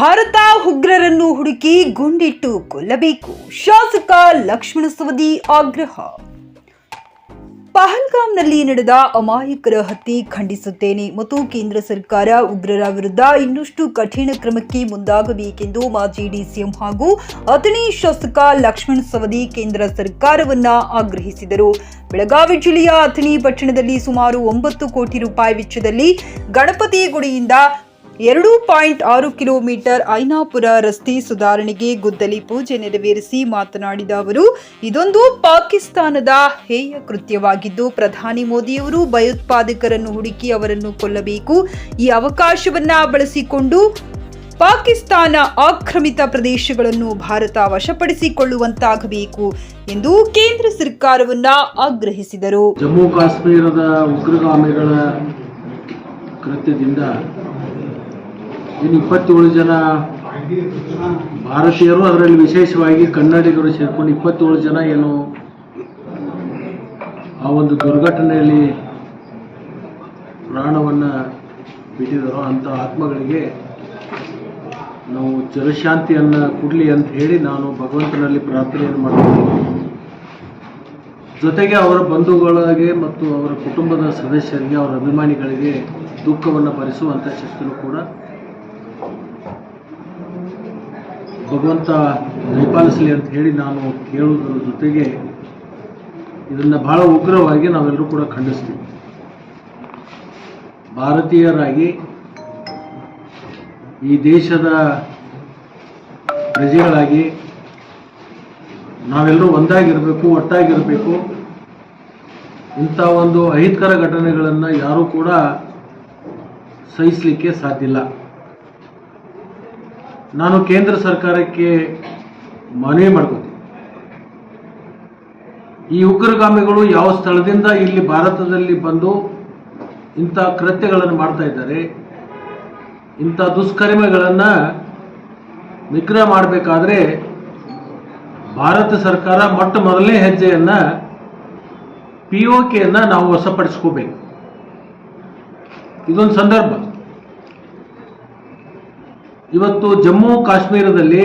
ಭಾರತ ಉಗ್ರರನ್ನು ಹುಡುಕಿ ಗುಂಡಿಟ್ಟು ಕೊಲ್ಲಬೇಕು. ಶಾಸಕ ಲಕ್ಷ್ಮಣ ಸವದಿ ಆಗ್ರಹ. ಪಹಲ್ಗಾಮ್ನಲ್ಲಿ ನಡೆದ ಅಮಾಯಕರ ಹತ್ಯೆ ಖಂಡಿಸುತ್ತೇನೆ ಮತ್ತು ಕೇಂದ್ರ ಸರ್ಕಾರ ಉಗ್ರರ ವಿರುದ್ಧ ಇನ್ನಷ್ಟು ಕಠಿಣ ಕ್ರಮಕ್ಕೆ ಮುಂದಾಗಬೇಕೆಂದು ಮಾಜಿ ಡಿಸಿಎಂ ಹಾಗೂ ಅಥಣಿ ಶಾಸಕ ಲಕ್ಷ್ಮಣ್ ಸವದಿ ಕೇಂದ್ರ ಸರ್ಕಾರವನ್ನ ಆಗ್ರಹಿಸಿದರು. ಬೆಳಗಾವಿ ಜಿಲ್ಲೆಯ ಅಥಣಿ ಪಟ್ಟಣದಲ್ಲಿ ಸುಮಾರು ಒಂಬತ್ತು ಕೋಟಿ ರೂಪಾಯಿ ವೆಚ್ಚದಲ್ಲಿ ಗಣಪತಿ ಗುಡಿಯಿಂದ ಎರಡು ಪಾಯಿಂಟ್ ಆರು ಕಿಲೋಮೀಟರ್ ಐನಾಪುರ ರಸ್ತೆ ಸುಧಾರಣೆಗೆ ಗುದ್ದಲಿ ಪೂಜೆ ನೆರವೇರಿಸಿ ಮಾತನಾಡಿದ ಅವರು, ಇದೊಂದು ಪಾಕಿಸ್ತಾನದ ಹೇಯ ಕೃತ್ಯವಾಗಿದ್ದು, ಪ್ರಧಾನಿ ಮೋದಿಯವರು ಭಯೋತ್ಪಾದಕರನ್ನು ಹುಡುಕಿ ಅವರನ್ನು ಕೊಲ್ಲಬೇಕು. ಈ ಅವಕಾಶವನ್ನ ಬಳಸಿಕೊಂಡು ಪಾಕಿಸ್ತಾನ ಆಕ್ರಮಿತ ಪ್ರದೇಶಗಳನ್ನು ಭಾರತ ವಶಪಡಿಸಿಕೊಳ್ಳುವಂತಾಗಬೇಕು ಎಂದು ಕೇಂದ್ರ ಸರ್ಕಾರವನ್ನ ಆಗ್ರಹಿಸಿದರು. ಜಮ್ಮು ಕಾಶ್ಮೀರದ ಉಗ್ರಗಾಮಿಗಳ ಕೃತ್ಯದಿಂದ ಇನ್ನು ಇಪ್ಪತ್ತೇಳು ಜನ ಭಾರತೀಯರು, ಅದರಲ್ಲಿ ವಿಶೇಷವಾಗಿ ಕನ್ನಡಿಗರು ಸೇರ್ಕೊಂಡು ಇಪ್ಪತ್ತೇಳು ಜನ ಏನು, ಆ ಒಂದು ದುರ್ಘಟನೆಯಲ್ಲಿ ಪ್ರಾಣವನ್ನು ಬಿಟ್ಟಿದ್ದಾರೋ ಅಂಥ ಆತ್ಮಗಳಿಗೆ ನಾವು ಜನಶಾಂತಿಯನ್ನು ಕೊಡಲಿ ಅಂತ ಹೇಳಿ ನಾನು ಭಗವಂತನಲ್ಲಿ ಪ್ರಾರ್ಥನೆಯನ್ನು ಮಾಡ್ತೀನಿ. ಜೊತೆಗೆ ಅವರ ಬಂಧುಗಳಿಗೆ ಮತ್ತು ಅವರ ಕುಟುಂಬದ ಸದಸ್ಯರಿಗೆ, ಅವರ ಅಭಿಮಾನಿಗಳಿಗೆ ದುಃಖವನ್ನು ಭರಿಸುವಂಥ ಶಕ್ತಿನೂ ಕೂಡ ಭಗವಂತ ದಯಪಾಲಿಸಲಿ ಅಂತ ಹೇಳಿ ನಾನು ಕೇಳುವುದರ ಜೊತೆಗೆ ಇದನ್ನು ಬಹಳ ಉಗ್ರವಾಗಿ ನಾವೆಲ್ಲರೂ ಕೂಡ ಖಂಡಿಸ್ತೀವಿ. ಭಾರತೀಯರಾಗಿ ಈ ದೇಶದ ಪ್ರಜೆಗಳಾಗಿ ನಾವೆಲ್ಲರೂ ಒಂದಾಗಿರಬೇಕು, ಒಟ್ಟಾಗಿರಬೇಕು. ಇಂಥ ಒಂದು ಅಹಿತಕರ ಘಟನೆಗಳನ್ನು ಯಾರೂ ಕೂಡ ಸಹಿಸಲಿಕ್ಕೆ ಸಾಧ್ಯ ಇಲ್ಲ. ನಾನು ಕೇಂದ್ರ ಸರ್ಕಾರಕ್ಕೆ ಮನವಿ ಮಾಡ್ಕೋತೀನಿ. ಈ ಉಗ್ರಗಾಮಿಗಳು ಯಾವ ಸ್ಥಳದಿಂದ ಇಲ್ಲಿ ಭಾರತದಲ್ಲಿ ಬಂದು ಇಂಥ ಕೃತ್ಯಗಳನ್ನು ಮಾಡ್ತಾ ಇದ್ದಾರೆ, ಇಂಥ ದುಷ್ಕರ್ಮಗಳನ್ನು ನಿಗ್ರಹ ಮಾಡಬೇಕಾದ್ರೆ ಭಾರತ ಸರ್ಕಾರ ಮೊಟ್ಟ ಮೊದಲನೇ ಹೆಜ್ಜೆಯನ್ನು ಪಿ ಒ ಕೆಯನ್ನು ನಾವು ವಶಪಡಿಸ್ಕೋಬೇಕು. ಇದೊಂದು ಸಂದರ್ಭ. ಇವತ್ತು ಜಮ್ಮು ಕಾಶ್ಮೀರದಲ್ಲಿ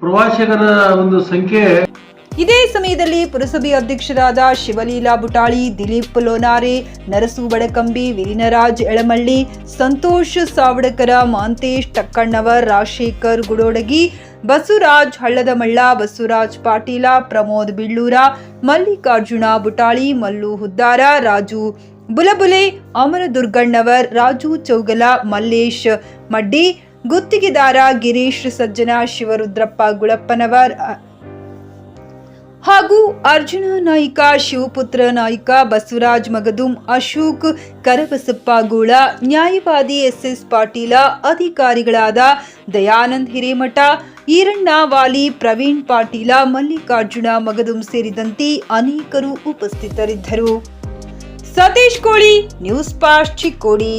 ಪ್ರವಾಸಿಗರ ಒಂದು ಸಂಖ್ಯೆ ಇದೇ ಸಮಯದಲ್ಲಿ ಪುರಸಭೆ ಅಧ್ಯಕ್ಷರಾದ ಶಿವಲೀಲಾ ಬುಟಾಳಿ, ದಿಲೀಪ್ ಲೋನಾರೆ ನರಸು ಬಡಕಂಬಿ ವಿಲೀನರಾಜ್ ಎಳಮಳ್ಳಿ, ಸಂತೋಷ್ ಸಾವಡಕರ, ಮಾಂತೇಶ್ ಟಕ್ಕಣ್ಣವರ್, ರಾಜಶೇಖರ್ ಗುಡೋಡಗಿ, ಬಸವರಾಜ್ ಹಳ್ಳದಮಳ್ಳ, ಬಸವರಾಜ್ ಪಾಟೀಲ, ಪ್ರಮೋದ್ ಬಿಳ್ಳೂರ, ಮಲ್ಲಿಕಾರ್ಜುನ ಬುಟಾಳಿ, ಮಲ್ಲು ಹುದ್ದಾರ, ರಾಜು ಬುಲಬುಲೆ ಅಮರ ದುರ್ಗಣ್ಣವರ್ ರಾಜು ಚೌಗಲ, ಮಲ್ಲೇಶ್ ಮಡ್ಡಿ, ಗುತ್ತಿಗೆದಾರ ಗಿರೀಶ್ ಸಜ್ಜನ, ಶಿವರುದ್ರಪ್ಪ ಗುಳಪ್ಪನವರ್ ಹಾಗೂ ಅರ್ಜುನ ನಾಯ್ಕ, ಶಿವಪುತ್ರ ನಾಯ್ಕ, ಬಸವರಾಜ್ ಮಗದುಂ, ಅಶೋಕ್ ಕರಬಸಪ್ಪ ಗೂಳ, ನ್ಯಾಯವಾದಿ ಎಸ್ ಪಾಟೀಲ, ಅಧಿಕಾರಿಗಳಾದ ದಯಾನಂದ್ ಹಿರೇಮಠ, ಈರಣ್ಣ ವಾಲಿ, ಪ್ರವೀಣ್ ಪಾಟೀಲ, ಮಲ್ಲಿಕಾರ್ಜುನ ಮಗದುಂ ಸೇರಿದಂತೆ ಅನೇಕರು ಉಪಸ್ಥಿತರಿದ್ದರು. சதீஷ் கோலி நியூஸ் பாஷ் கோடி